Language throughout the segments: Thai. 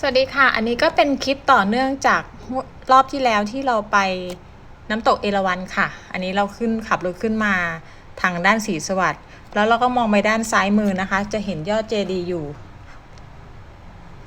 สวัสดีค่ะ อันนี้ก็เป็นคลิปต่อเนื่องจากรอบที่แล้วที่เราไปน้ำตกเอราวัณค่ะ อันนี้เราขึ้นขับรถขึ้นมาทางด้านสีสวัสดิ์แล้วเราก็มองไปด้านซ้ายมือนะคะ จะเห็นยอดเจดีย์อยู่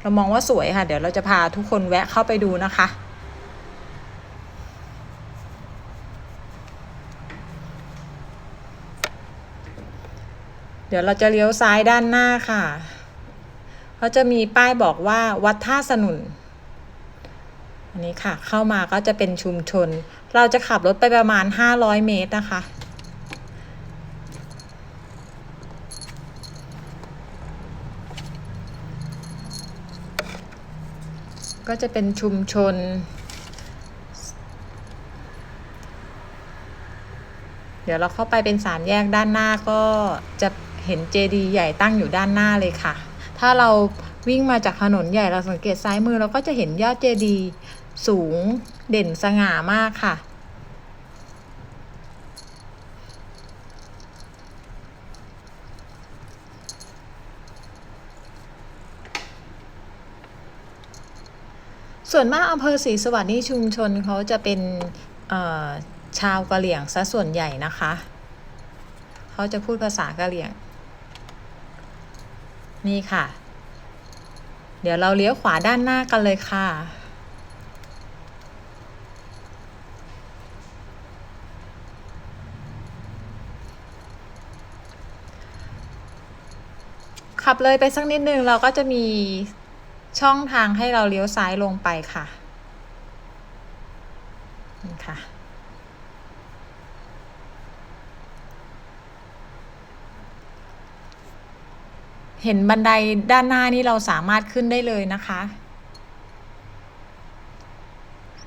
เรามองว่าสวยค่ะ เดี๋ยวเราจะพาทุกคนแวะเข้าไปดูนะคะ เดี๋ยวเราจะเลี้ยวซ้ายด้านหน้าค่ะ เขาจะมีป้ายบอกว่าวัดท่าสนุน อันนี้ค่ะ เข้ามาก็จะเป็นชุมชน เราจะขับรถไปประมาณ 500 เมตรนะคะ ก็จะเป็นชุมชนเดี๋ยวเราเข้าไปเป็นสามแยกด้านหน้าก็จะเห็นเจดีย์ใหญ่ตั้งอยู่ด้านหน้าเลยค่ะ ถ้าเราวิ่งมาจากถนนใหญ่เราสังเกตซ้ายมือเราก็จะเห็นยอดเจดีย์สูงเด่นสง่ามากค่ะ ส่วนมากอำเภอศรีสวัสดิ์นี่ชุมชนเขาจะเป็นชาวกะเหรี่ยงซะส่วนใหญ่นะคะ เขาจะพูดภาษากะเหรี่ยง นี่ค่ะ เดี๋ยวเราเลี้ยวขวาด้านหน้ากันเลยค่ะ ขับเลยไปสักนิดนึงเราก็จะมีช่องทางให้เราเลี้ยวซ้ายลงไปค่ะนี่ค่ะ เห็นบันไดด้านหน้านี่เราสามารถขึ้นได้เลยนะคะ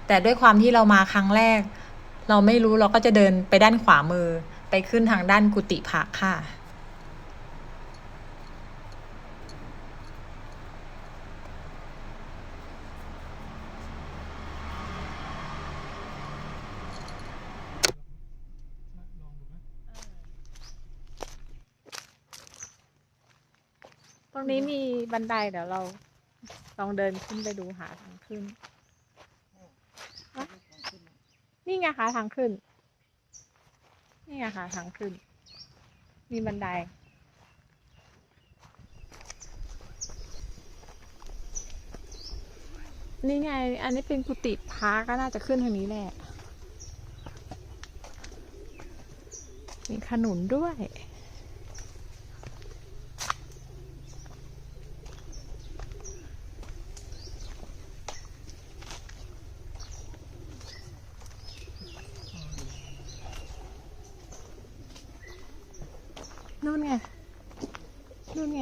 แต่ด้วยความที่เรามาครั้งแรก เราไม่รู้เราก็จะเดินไปด้านขวามือไปขึ้นทางด้านกุฏิพระค่ะ นี้มีบันไดเดี๋ยวเราลองเดินขึ้นไปดูหาทางขึ้น นี่ไงคะทางขึ้น นี่ไงคะทางขึ้น มีบันได นี่ไง อันนี้เป็นกุฏิพระก็น่าจะขึ้นทางนี้แหละ มีขนุนด้วย นู่นไง นู่นไง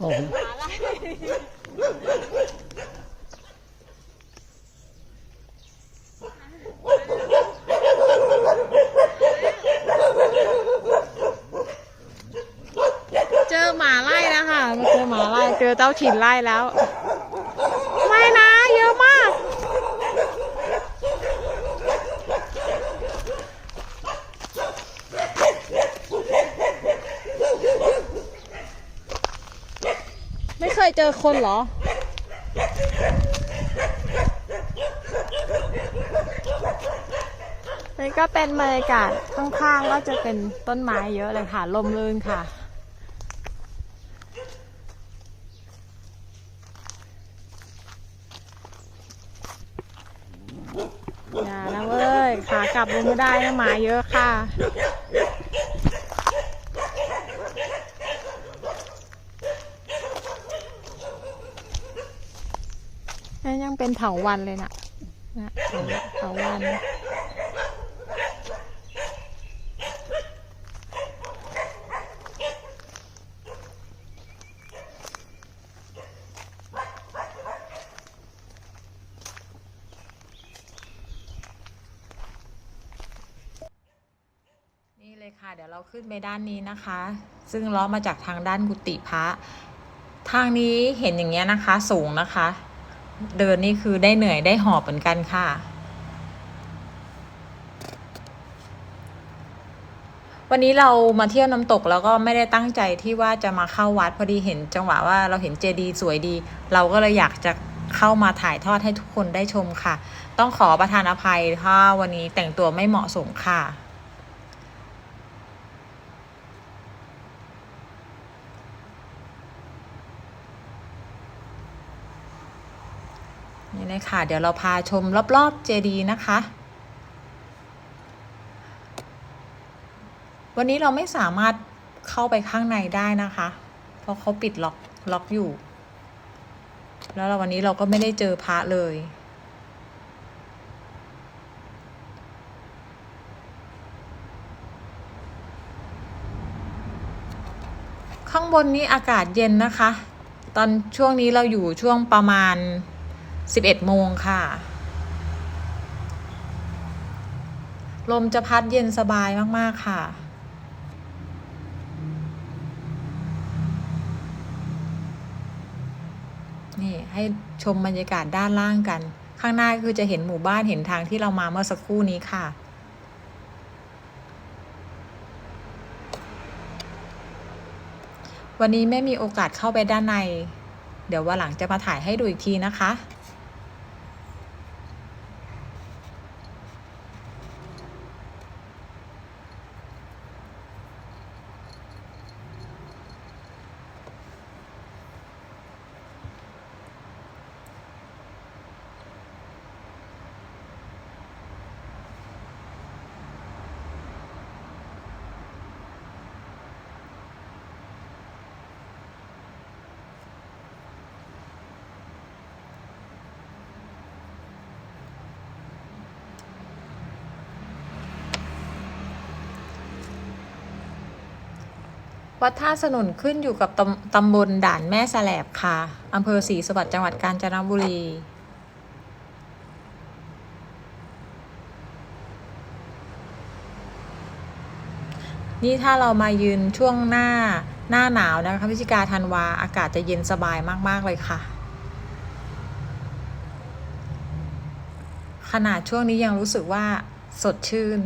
โอ้โห เจอหมาไล่แล้วค่ะมาเจอหมาไล่ เจอเจ้าถิ่นไล่แล้ว ไม่นะ เยอะมาก ไม่เคยเจอคนเหรอนี่ก็เป็นบรรยากาศข้างๆ ก็จะเป็นต้นไม้เยอะเลยค่ะ ลมลื่นค่ะ อย่านะเว้ย ขาก ลับลงไม่ได้นะหมาเยอะค่ะนั่ยังเป็นเถาวันเลยนะ่ะเถาเถาวัน เรา ขึ้นไปด้านนี้นะคะ ซึ่งล้อมาจากทางด้านกุฏิพระ ทางนี้เห็นอย่างเงี้ยนะคะ สูงนะคะ เดินนี่คือได้เหนื่อยได้หอบเหมือนกันค่ะ วันนี้เรามาเที่ยวน้ำตกแล้วก็ไม่ได้ตั้งใจที่ว่าจะมาเข้าวัดพอดีเห็นจังหวะว่าเราเห็นเจดีย์สวยดี เราก็เลยอยากจะเข้ามาถ่ายทอดให้ทุกคนได้ชมค่ะ ต้องขอประทานอภัยถ้าวันนี้แต่งตัวไม่เหมาะสมค่ะ เลยค่ะ เดี๋ยวเราพาชมรอบๆเจดีย์นะคะ วันนี้เราไม่สามารถเข้าไปข้างในได้นะคะ เพราะเขาปิดล็อกล็อกอยู่ แล้วเราวันนี้เราก็ไม่ได้เจอพระเลยข้างบนนี้อากาศเย็นนะคะ ตอนช่วงนี้เราอยู่ช่วงประมาณ 11โมงค่ะ ลมจะพัดเย็นสบายมาก ๆ ค่ะ นี่ให้ชมบรรยากาศด้านล่างกัน ข้างหน้าคือจะเห็นหมู่บ้านเห็นทางที่เรามาเมื่อสักครู่นี้ค่ะวันนี้ไม่มีโอกาสเข้าไปด้านใน เดี๋ยววันหลังจะมาถ่ายให้ดูอีกทีนะคะ วัดท่าสนุนขึ้นอยู่กับตำตำบลด่านแม่สแลบค่ะ อำเภอศรีสวัสดิ์จังหวัดกาญจนบุรี นี่ถ้าเรามายืนช่วงหน้าหน้าหนาวนะคะพฤศจิกาธันวา อากาศจะเย็นสบายมาก ๆ เลยค่ะ ขนาดช่วงนี้ยังรู้สึกว่าสดชื่น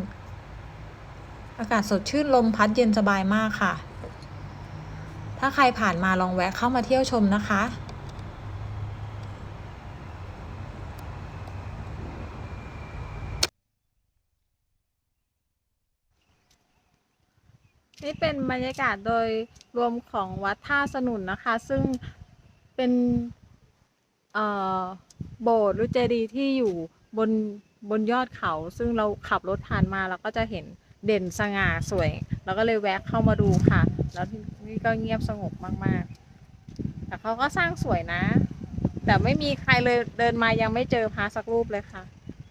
อากาศสดชื่นลมพัดเย็นสบายมากค่ะ ถ้าใครผ่านมาลองแวะเข้ามาเที่ยวชมนะคะ นี่เป็นบรรยากาศโดยรวมของวัดท่าสนุนนะคะ ซึ่งเป็นโบสถ์หรือเจดีย์ที่อยู่บนบนยอดเขา ซึ่งเราขับรถผ่านมาเราก็จะเห็น เด่นสง่าสวย เราก็เลยแวะเข้ามาดูค่ะ แล้วที่นี่ก็เงียบสงบมากๆ แต่เขาก็สร้างสวยนะ แต่ไม่มีใครเลยเดินมายังไม่เจอพระสักรูปเลยค่ะ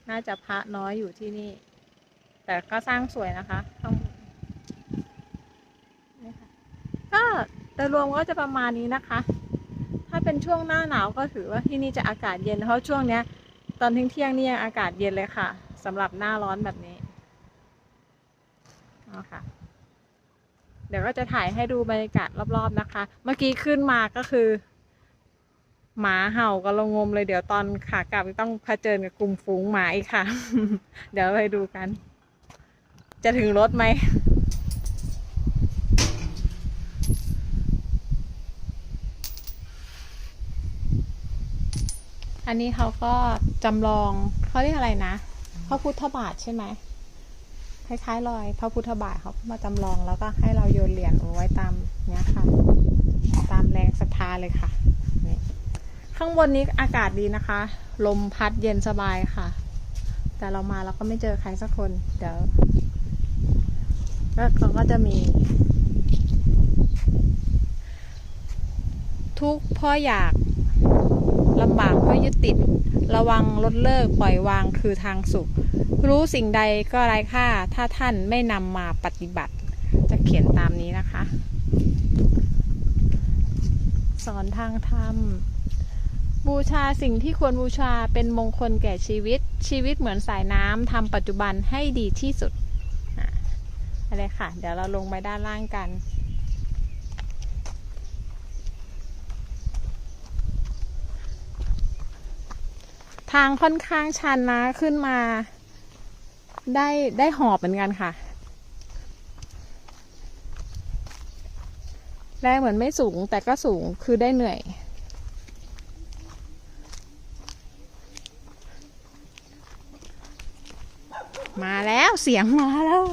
น่าจะพระน้อยอยู่ที่นี่ แต่ก็สร้างสวยนะคะข้างก็โดยรวมก็จะประมาณนี้นะคะ ถ้าเป็นช่วงหน้าหนาวก็ถือว่าที่นี่จะอากาศเย็นเพราะช่วงเนี้ย ตอนเที่ยงๆนี่ยังอากาศเย็นเลยค่ะสำหรับหน้าร้อนแบบนี้ เอาค่ะเดี๋ยวก็จะถ่ายให้ดูบรรยากาศรอบ ๆนะคะ เมื่อกี้ขึ้นมาก็คือ หมาเห่าก็ระงมเลยเดี๋ยวตอนขากลับต้องเผชิญกับกลุ่มฝูงหมาอีกค่ะ เดี๋ยวไปดูกัน จะถึงรถไหมอันนี้เขาก็จำลองเขาเรียกอะไรนะพระพุทธบาทใช่ไหม คล้ายๆรอยพระพุทธบาทเขามาจำลองแล้วก็ให้เราโยนเหรียญเอาไว้ตามเนี้ยค่ะ ตามแรงศรัทธาเลยค่ะนี่ข้างบนนี้อากาศดีนะคะ ลมพัดเย็นสบายค่ะ แต่เรามาเราก็ไม่เจอใครสักคน เดี๋ยวแล้วเขาก็จะมี ทุกพราะอยาก ลำบากเพราะยึดติด ระวังลดเลิกปล่อยวางคือทางสุข รู้สิ่งใดก็ไร้ค่า ถ้าท่านไม่นำมาปฏิบัติ จะเขียนตามนี้นะคะ สอนทางธรรม บูชาสิ่งที่ควรบูชาเป็นมงคลแก่ชีวิต ชีวิตเหมือนสายน้ำทำปัจจุบันให้ดีที่สุดอะอะไรค่ะ เดี๋ยวเราลงไปด้านล่างกัน ทางค่อนข้างชันนะ ขึ้นมา ได้ได้หอบเหมือนกันค่ะ แรงเหมือนไม่สูงแต่ก็สูงคือได้เหนื่อย มาแล้วเสียงมาแล้ว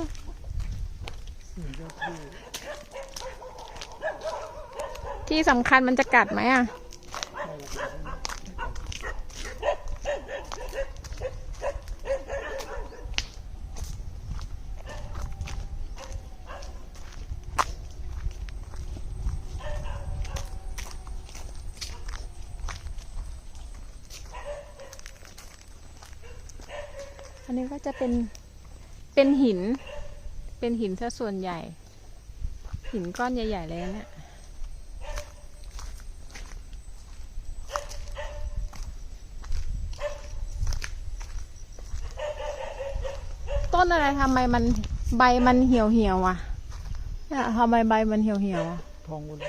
ที่สำคัญมันจะกัดไหมอะ อันนี้ก็จะเป็นเป็นหิน เป็นหินซะส่วนใหญ่ หินก้อนใหญ่ ๆ เลยนะเนี่ยต้นอะไรทำไมมันใบมันเหี่ยวเหี่ยวๆอะเนี่ยทำไมใบมันเหี่ยวเหี่ยวๆอะทองอุไร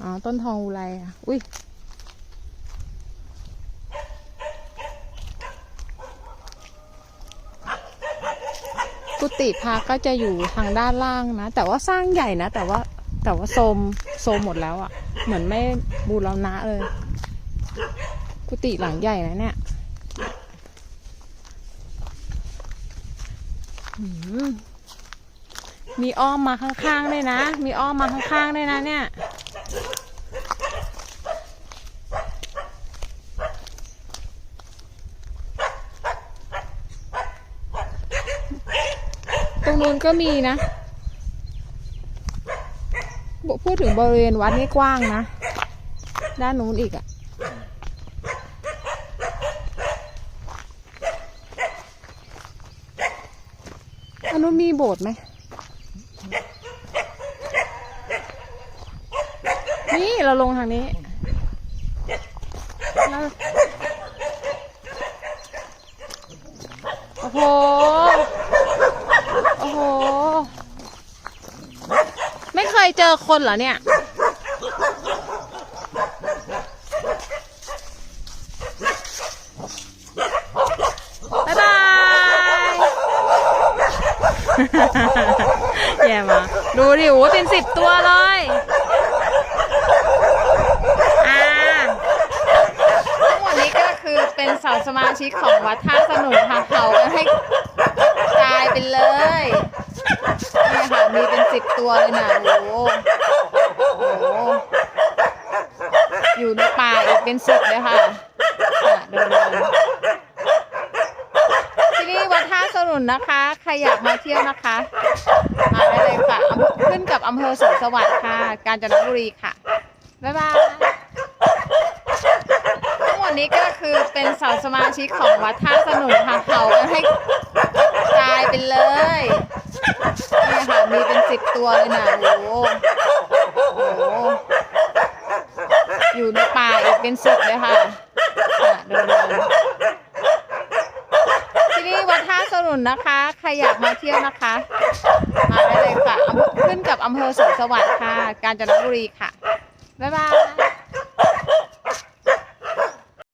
อ๋อต้นทองอุไรอะ อุ้ย กุฏิพระก็จะอยู่ทางด้านล่างนะ แต่ว่าสร้างใหญ่นะ แต่ว่าแต่ว่าโทมโทมหมดแล้วอะ่ะ เหมือนไม่บูรณะเลย กุฏิหลังใหญ่นะเนี่ยมมีอ้อมมาข้างๆด้วยนะ มีอ้อมมาข้างๆด้วยนะเนี่ย ตรงนู้นก็มีนะบพูดถึงบริเวณวัดนี่กว้างนะ ด้านนู้นอีกอะ่ะอันนู้นมีโบสถ์ไหม นี่เราลงทางนี้โอ้โห โอ้โห ไม่เคยเจ อคนเหรอเนี่ย บ๊ายบาย แย่มาดูดิโอ้เป็นสิบตัวเลยอ่าทั้งหมดนี้ก็คือเป็นสาวสมาชิกของวัดท่าสนุนค่ะเผาให้ตายไปเลย นี่ค่ะมีเป็นสิบตัวเลยนะโอ้โหโอ้โหอยู่ในป่าอีกเป็นสิบเลยค่ะค่ะเดินๆที่นี่วัดท่าสนุนนะคะ ใครอยากมาเที่ยวนะคะ มาได้เลยค่ะอำเภอขึ้นกับอำเภอสุขสวัสดิ์ค่ะ กาญจนบุรีค่ะ บ๊ายบาย ทั้งหมดนี้ก็คือเป็นสาวสมาชิกของวัดท่าสนุนค่ะเผากันให้ตายไปเลย นี่ค่ะ มีเป็น สิบตัวเลยนะโอ้โหโอ้โหอยู่ในป่าอีกเป็นสิบเลยค่ะค่ะเดินๆที่นี่วัดท่าสนุนนะคะ ใครอยากมาเที่ยวนะคะ มาได้เลยค่ะอำเภอขึ้นกับอำเภอสุขสวัสดิ์ค่ะ กาญจนบุรีค่ะ บ๊ายบาย